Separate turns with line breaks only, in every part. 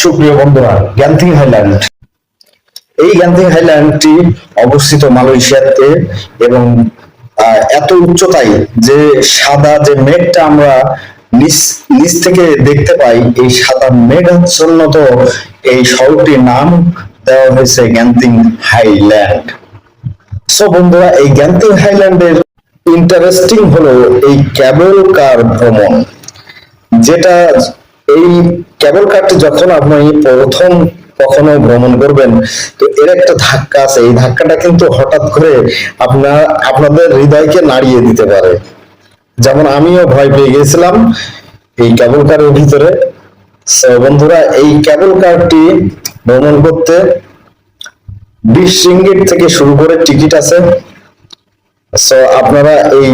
সুপ্রিয় বন্ধুরা গ্যান্থিং হাইল্যান্ড এই গ্যান্থিং হাইল্যান্ডটি অবস্থিত মালয়েশিয়াতে এবং এত উচ্চতায় যে সাদা যে মেঘটা আমরা নিচ থেকে দেখতে পাই, এই সাদা মেঘাচ্ছন্নত এই শহরটির নাম দেওয়া হয়েছে গ্যান্থিং হাইল্যান্ড সো বন্ধুরা, এই গ্যান্থিং হাইল্যান্ডের ইন্টারেস্টিং হলো এই ক্যাবল কার ভ্রমণ, যেটা এই কেবল কারটি যখন আপনি প্রথম কখনো ভ্রমণ করবেন, তো এর একটা ধাক্কা আছে। এই ধাক্কাটা কিন্তু হঠাৎ করে আপনার আপনাদের হৃদয়কে নাড়িয়ে দিতে পারে। যেমন আমিও ভয় পেয়ে গেছিলাম এই কেবল কারের ভিতরে। বন্ধুরা, এই কেবল কারটি ভ্রমণ করতে বিশ রিঙ্গিট থেকে শুরু করে টিকিট আছে। আপনারা এই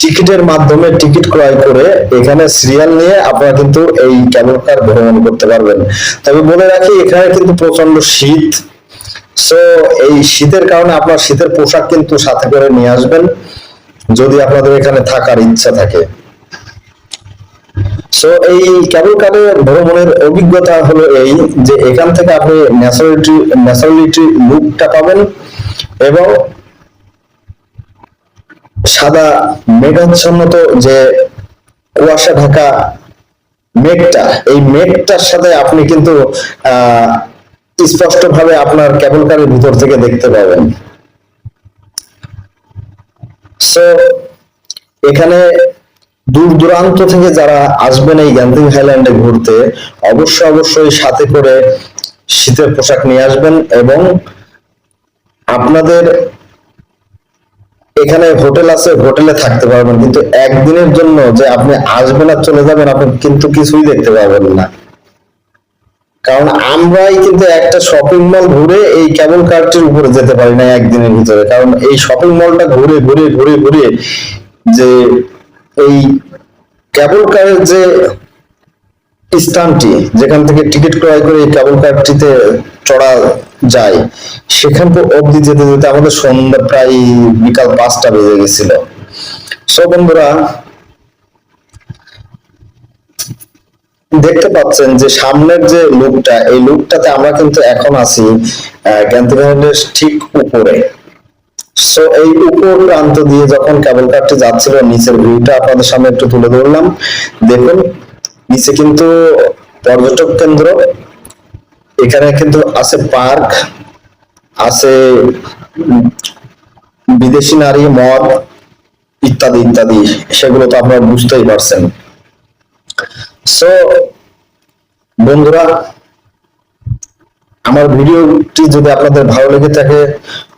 টিকিটের মাধ্যমে টিকিট ক্রয় করে এখানে সিরিয়াল নিয়ে আপনারা কিন্তু এই কেবল কার ভ্রমণ করতে পারবেন। তবে বলে রাখি, এখানে কিন্তু প্রচণ্ড শীত। সো এই শীতের কারণে আপনার শীতের পোশাক কিন্তু সাথে করে নিয়ে আসবেন, যদি আপনাদের এখানে থাকার ইচ্ছা থাকে। সো এই কেবল কারে ভ্রমণের অভিজ্ঞতা হলো এই যে এখান থেকে আপনি ন্যাচারালিটি ন্যাচারালিটি লুকটা পাবেন এবং সাদা মেঘাচ্ছন্নত যে কুয়াশা ঢাকা মেঘটা, এই মেঘটার সাথে আপনি কিন্তু স্পষ্ট ভাবে আপনার কেবল কারের ভিতর থেকে দেখতে পাবেন। এখানে দূর দূরান্ত থেকে যারা আসবেন এই গ্যান্থিং হাইল্যান্ডে ঘুরতে, অবশ্যই অবশ্যই সাথে করে শীতের পোশাক নিয়ে আসবেন এবং আপনাদের এখানে হোটেল আছে, হোটেলে থাকতে পারবেন। কিন্তু একদিনের জন্য যে আপনি আসবেন আর চলে যাবেন, আপনি কিন্তু কিছুই দেখতে পাবেন না। কারণ আমরাই কিন্তু একটা শপিং মল ঘুরে এই কেবল কারটির উপরে যেতে পারি না একদিনের ভিতরে। কারণ এই শপিং মলটা ঘুরে ঘুরে ঘুরে ঘুরে যে এই কেবল কারের যে স্থানটি, যেখান থেকে টিকিট ক্রয় করে এই কেবল কারটিতে চড়া যায়। সেখান তো অবধি যেতে যেতে আমাদের সন্ধ্যা প্রায় বিকাল পাঁচটা বেজে গেছিল। সো বন্ধুরা, দেখতে পাচ্ছেন যে সামনের যে লুকটা এই লুকটাতে আমরা কিন্তু এখন আছি ঠিক উপরে। সো এই উপর প্রান্ত দিয়ে যখন কেবল কারটি যাচ্ছিল, নিচের ভিউটা আপনাদের সামনে একটু তুলে ধরলাম। দেখুন, নিচে কিন্তু পর্যটক কেন্দ্র এখানে কিন্তু আছে পার্ক, আছে বিদেশি নারী মদ ইত্যাদি ইত্যাদি। সেগুলো তো আপনারা বুঝতেই পারছেন। সো বন্ধুরা, আমার ভিডিওটি যদি আপনাদের ভালো লেগে থাকে,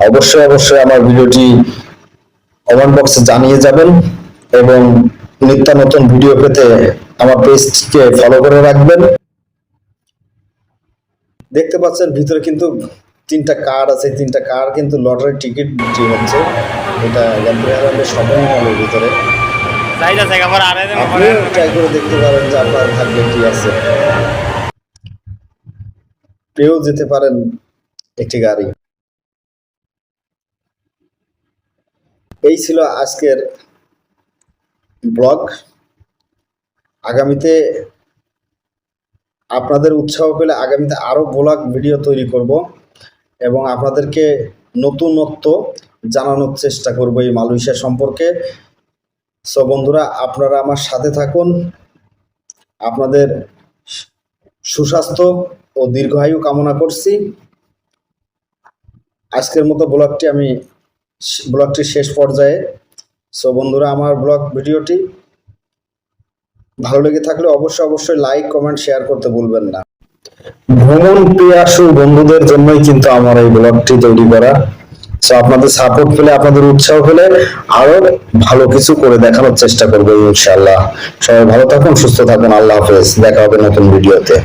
অবশ্যই অবশ্যই আমার ভিডিওটি কমেন্ট বক্সে জানিয়ে যাবেন এবং নিত্য নতুন ভিডিও পেতে আমার পেজকে ফলো করে রাখবেন। দেখতে পাচ্ছেন ভিতরে কিন্তু তিনটা কার আছে তিনটা কার কিন্তু লটারির টিকিট বিক্রি হচ্ছে। এটা শপিং মলের ভিতরে। আপনিও ট্রাই করে দেখতে পারেন যে আপনার ভাগ্যে কি আছে। পেয়েও যেতে পারেন একটি গাড়ি। এই ছিল আজকের ব্লগ। আগামীতে আপনাদের উৎসাহ পেলে আগামীতে আরও ব্লগ ভিডিও তৈরি করব এবং আপনাদেরকে নতুনত্ব জানানোর চেষ্টা করব এই মালয়েশিয়া সম্পর্কে। সো বন্ধুরা, আপনারা আমার সাথে থাকুন। আপনাদের সুস্বাস্থ্য ও দীর্ঘায়ু কামনা করছি। আজকের মতো ব্লগটি আমি ব্লগটির শেষ পর্যায়ে। সো বন্ধুরা, আমার ব্লগ ভিডিওটি ভালো লেগে থাকলে অবশ্যই অবশ্যই লাইক কমেন্ট শেয়ার করতে ভুলবেন না। ভ্রমণ প্রিয়াসু বন্ধুদের জন্যই কিন্তু আমার এই ব্লগটি তৈরি করা। তো আপনাদের সাপোর্ট পেলে, আপনাদের উৎসাহ পেলে আরও ভালো কিছু করে দেখানোর চেষ্টা করব ইনশাআল্লাহ। সবাই ভালো থাকুন, সুস্থ থাকুন, আল্লাহ হাফেজ। দেখা হবে নতুন ভিডিওতে